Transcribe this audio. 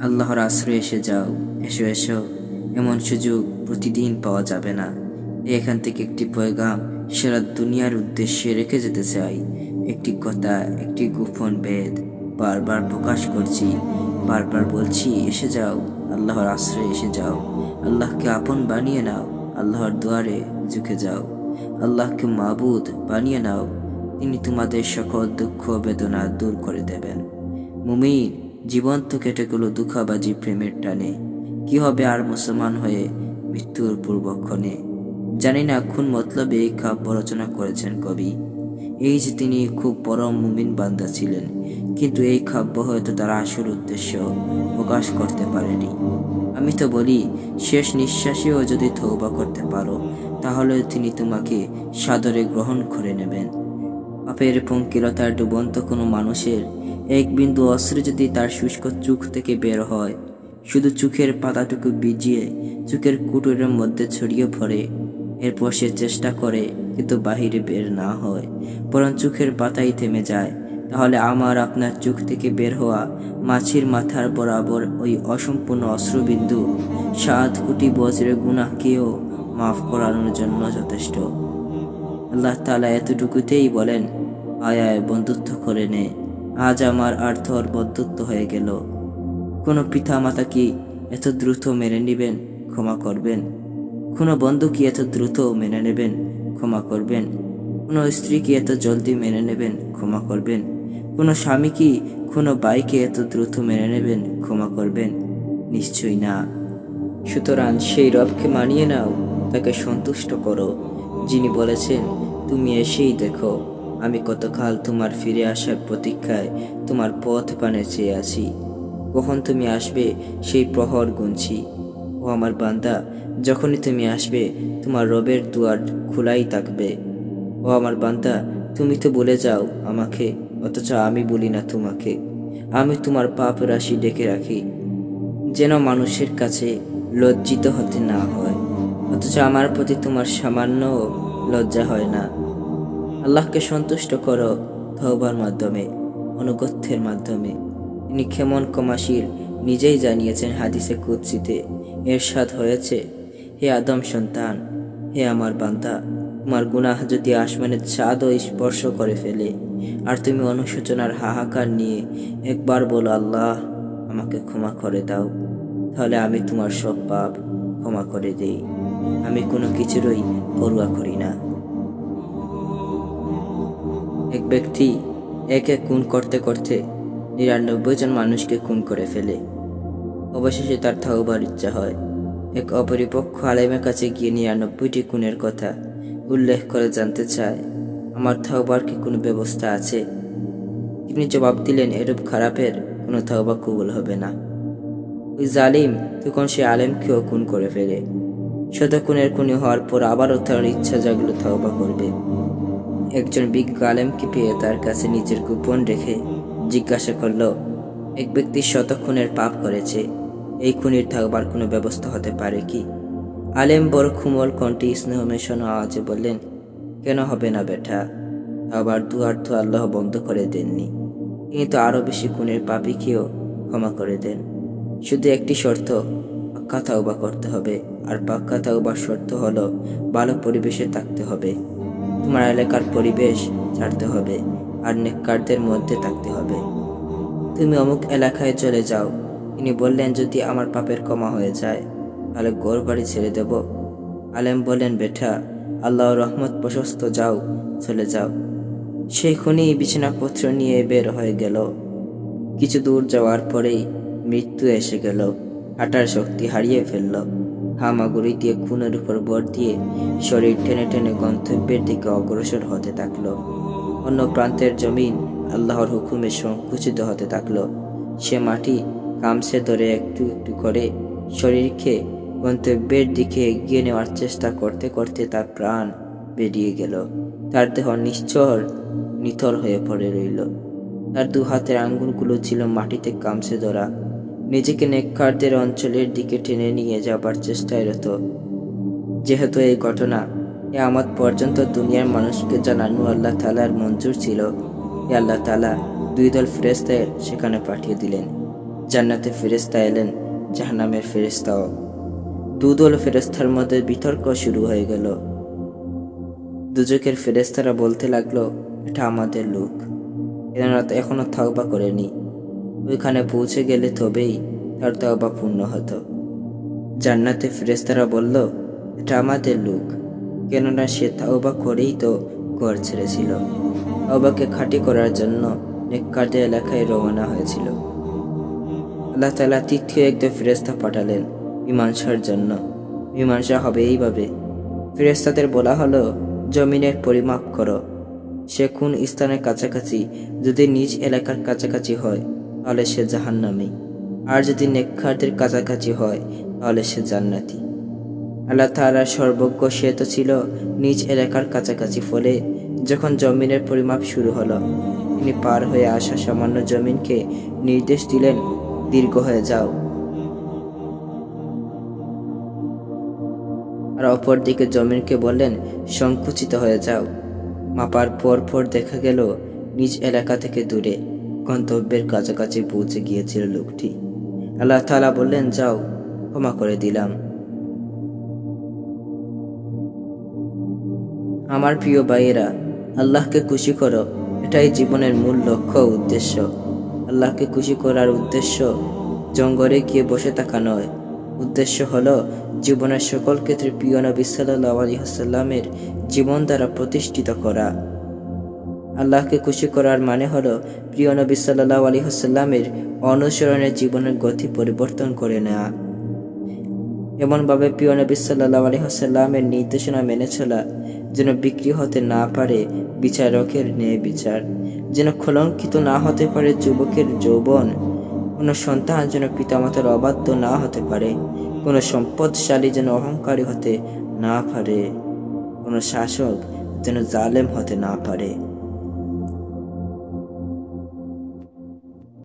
আল্লাহর আশ্রয়ে এসে যাও। এসো এসো। এমন সুযোগ প্রতিদিন পাওয়া যাবে না। এখান থেকে একটি পয়গাম সারা দুনিয়ার উদ্দেশ্যে রেখে যেতে চাই। একটি কথা, একটি গোপন বেদ বারবার প্রকাশ করছি, বারবার বলছি, এসে যাও। আল্লাহর আশ্রয়ে এসে যাও। আল্লাহকে আপন বানিয়ে নাও। আল্লাহর দুয়ারে ঝুঁকে যাও। আল্লাহকে মাবুদ বানিয়ে নাও। তিনি তোমাদের সকল দুঃখ, বেদনা দূর করে দেবেন। মুমিন জীবন তো কেটে গেল দুঃখাবাজি প্রেমের টানে। কি হবে আর মুসলমান হয়ে মৃত্যুর পূর্বক্ষণে? জানি না কোন মতলবে এই কাব্য রচনা করেছেন কবি। এই যে তিনি খুব পরম মুমিন বান্দা ছিলেন, কিন্তু এই কাব্য হয়তো তার আসল উদ্দেশ্য প্রকাশ করতে পারেনি। আমি তো বলি, শেষ নিঃশ্বাসেও যদি তৌবা করতে পারো, তাহলে তিনি তোমাকে সাদরে গ্রহণ করে নেবেন। পাপের পঙ্কিলতার ডুবন্ত কোনো মানুষের এক বিন্দু অস্ত্র যদি তার শুষ্ক চোখ থেকে বের হয়, শুধু চোখের পাতাটুকু ভিজিয়ে চোখের কুটুরের মধ্যে ছড়িয়ে পড়ে। এরপর সে চেষ্টা করে, কিন্তু বাহিরে বের না হয়, বরং চোখের পাতাই থেমে যায়। তাহলে আমার আপনার চোখ থেকে বের হওয়া মাছির মাথার বরাবর ওই অসম্পূর্ণ অশ্রুবিন্দু সাত কোটি বজ্রের গুণাকেও মাফ করানোর জন্য যথেষ্ট। আল্লাহ তালা এতটুকুতেই বলেন, আয় আয়, বন্ধুত্ব করে নে। আজ আমার আর তোর বন্ধুত্ব হয়ে গেল। কোনো পিতা মাতা কি এত দ্রুত মেনে নেবেন, ক্ষমা করবেন? কোনো বন্ধু কি এত দ্রুত মেনে নেবেন, ক্ষমা করবেন? কোনো স্ত্রী কি এত জলদি মেনে নেবেন, ক্ষমা করবেন? কোনো স্বামী কি কোনো বাইকে এত দ্রুত মেনে নেবেন, ক্ষমা করবেন? নিশ্চয়ই না। সুতরাং সেই রবকে মানিয়ে নাও, তাকে সন্তুষ্ট করো। যিনি বলেছেন, তুমি এসেই দেখো। আমি কতকাল তোমার ফিরে আসার প্রতীক্ষায় তোমার পথ পানে চেয়ে আছি। কখন তুমি আসবে সেই প্রহর গুনছি। ও আমার বান্দা, যখনই তুমি আসবে, তোমার রবের দুয়ার খোলাই থাকবে। ও আমার বান্দা, তুমি তো বলে যাও আমাকে, অথচ আমি বলি না তোমাকে। আমি তোমার পাপ রাশি ডেকে রাখি। যেন মানুষের কাছে লজ্জিত হতে না হয়। অথচ আমার প্রতি তোমার সামান্য লজ্জা হয় না। আল্লাহকে সন্তুষ্ট করো তহবার মাধ্যমে, অনুগত্যের মাধ্যমে। তিনি কেমন কমাশীল নিজেই জানিয়েছেন হাদিসে কুৎসিতে এরশাদ হয়েছে। হে আদম সন্তান, হে আমার বান্দা, তোমার গুনাহ যদি আসমানের চাঁদও স্পর্শ করে ফেলে, আর তুমি অনুশোচনার হাহাকার নিয়ে একবার বলো, আল্লাহ, আমাকে ক্ষমা করে দাও, তাহলে আমি তোমার সব পাপ ক্ষমা করে দেই। আমি কোনো কিছুরই পড়ুয়া করি না এক ব্যক্তি এক এক খুন করতে করতে নিরানব্বই জন মানুষকে খুন করে ফেলে। অবশেষে তার থাকবার ইচ্ছা হয়। এক অপরিপক্ষ আলেমের কাছে গিয়ে নিরানব্বইটি খুনের কথা উল্লেখ করে জানতে চায়, আমার থাকবার কি কোনো ব্যবস্থা আছে? তিনি জবাব দিলেন, এরূপ খারাপের কোনো থাকবা কবুল হবে না। ওই জালিম তখন সে আলেমকেও খুন করে ফেলে। শত খুনের খুনি হওয়ার পর আবারও তার ইচ্ছা জাগলো থাকবা করবে। একজন বিজ্ঞ আলেমকে পেয়ে তার কাছে নিজের গোপন রেখে জিজ্ঞাসা করল, এক ব্যক্তি শত খুনের পাপ করেছে, এই খুনির থাকবার কোনো ব্যবস্থা হতে পারে কি? আলেম বড় খুমল কণ্ঠে স্নেহ মেশানো আওয়াজে বললেন, কেন হবে না বেটা? আবার দুয়ার তো আল্লাহ বন্ধ করে দেননি। তিনি তো আরও বেশি খুনের পাপিকেও ক্ষমা করে দেন। শুধু একটি শর্ত পাক্কা তাওবা করতে হবে। আর পাক্কা তাওবার শর্ত হলো ভালো পরিবেশে থাকতে হবে। তোমার এলাকার পরিবেশ ছাড়তে হবে আর নেককারদের মধ্যে থাকতে হবে। তুমি অমুক এলাকায় চলে যাও। তিনি বললেন, যদি আমার পাপের ক্ষমা হয়ে যায়, তাহলে গোর বাড়ি ছেড়ে দেব। আলেম বললেন বেঠা আল্লাহ রহমত প্রশস্ত, যাও, চলে যাও। সেই খুনি বিছানাপত্র নিয়ে বের হয়ে গেল। কিছু দূর যাওয়ার পরেই মৃত্যু এসে গেল। হাঁটার শক্তি হারিয়ে ফেলল। হামাগুড়ি দিয়ে খুনের উপর বর দিয়ে শরীর টেনে টেনে গন্তব্যের দিকে অগ্রসর হতে থাকল। অন্য প্রান্তের জমিন আল্লাহর হুকুমে সংকুচিত হতে থাকল। সে মাটি কামসে ধরে একটু একটু করে শরীরকে গন্তব্যের দিকে এগিয়ে নেওয়ার চেষ্টা করতে করতে তার প্রাণ বেরিয়ে গেল। তার দেহ নিশ্চর, নিথর হয়ে পড়ে রইল। তার দু হাতের আঙ্গুলগুলো ছিল মাটিতে কামসে ধরা। নিজেকে নেককারদের অঞ্চলের দিকে টেনে নিয়ে যাবার চেষ্টায় রত। যেহেতু এই ঘটনা এ আমার পর্যন্ত দুনিয়ার মানুষকে জানানো আল্লাহ তালার মঞ্জুর ছিল, এ আল্লাহ তালা দুই দল ফেরেস্তায় সেখানে পাঠিয়ে দিলেন। জান্নাতে ফেরেস্তা এলেন, জাহান্নামের ফেরেস্তাও দুদল ফেরেস্তার মধ্যে বিতর্ক শুরু হয়ে গেল। দুজকের ফেরেস্তারা বলতে লাগল, এটা আমাদের লোক। এনারা তো এখনও থাকবা করেনি। ওইখানে পৌঁছে গেলে তবেই তার তওবা পূর্ণ হতো। জান্নাতে ফেরেস্তারা বলল, এটা আমাদের লোক। কেননা সে তাওবা করেই তো ঘর ছেড়েছিল। তাওবাকে খাঁটি করার জন্য নেককারদের এলাকায় রওনা হয়েছিল। আল্লাহ তালা তৃতীয় একজন ফেরেস্তা পাঠালেন মীমাংসার জন্য। মীমাংসা হবে এইভাবে। ফেরেস্তাদের বলা হলো, জমিনের পরিমাপ করো। সে কোন স্থানের কাছাকাছি, যদি নিজ এলাকার কাছাকাছি হয় তাহলে সে জাহান্নামী। আর যদি নেককারদের কাছাকাছি হয়, তাহলে সে জান্নাতি। আল্লাহ তাআলা সর্বজ্ঞ সে তো ছিল নিজ এলাকার কাছাকাছি ফলে যখন জমিনের পরিমাপ শুরু হলো, তিনি পার হয়ে আসা সামান্য জমিনকে নির্দেশ দিলেন, দীর্ঘ হয়ে যাও। আর অপরদিকে জমিনকে বললেন, সংকুচিত হয়ে যাও। মাপার পর পর দেখা গেল, নিজ এলাকা থেকে দূরে। গন্তব্যের কাছাকাছি পৌঁছে গিয়েছিল লোকটি। আল্লাহ তাআলা বললেন, যাও, ক্ষমা করে দিলাম। আমার প্রিয় ভাইয়েরা, আল্লাহকে খুশি করো। এটাই জীবনের মূল লক্ষ্য উদ্দেশ্য। আল্লাহকে খুশি করার উদ্দেশ্য জঙ্গলে গিয়ে বসে থাকা নয়। উদ্দেশ্য হলো জীবনের সকল ক্ষেত্রে প্রিয় নবী সাল্লাহ আলী হাসাল্লামের জীবন দ্বারা প্রতিষ্ঠিত করা। আল্লাহকে খুশি করার মানে হলো প্রিয় নবী সাল্লাহ আলী হাসাল্লামের অনুসরণের জীবনের গতি পরিবর্তন করে নেওয়া। এমনভাবে প্রিয় নবী সাল্লাহ আলী হাসাল্লামের নির্দেশনা মেনে চলা যেন বিক্রি হতে না পারে বিচারকের ন্যায় বিচার, যেন কলঙ্কিত না হতে পারে যুবকের যৌবন, কোনো সন্তান যেন পিতামাতার অবাধ্য না হতে পারে, কোনো সম্পদশালী যেন অহংকারী হতে না পারে, কোনো শাসক যেন জালেম হতে না পারে।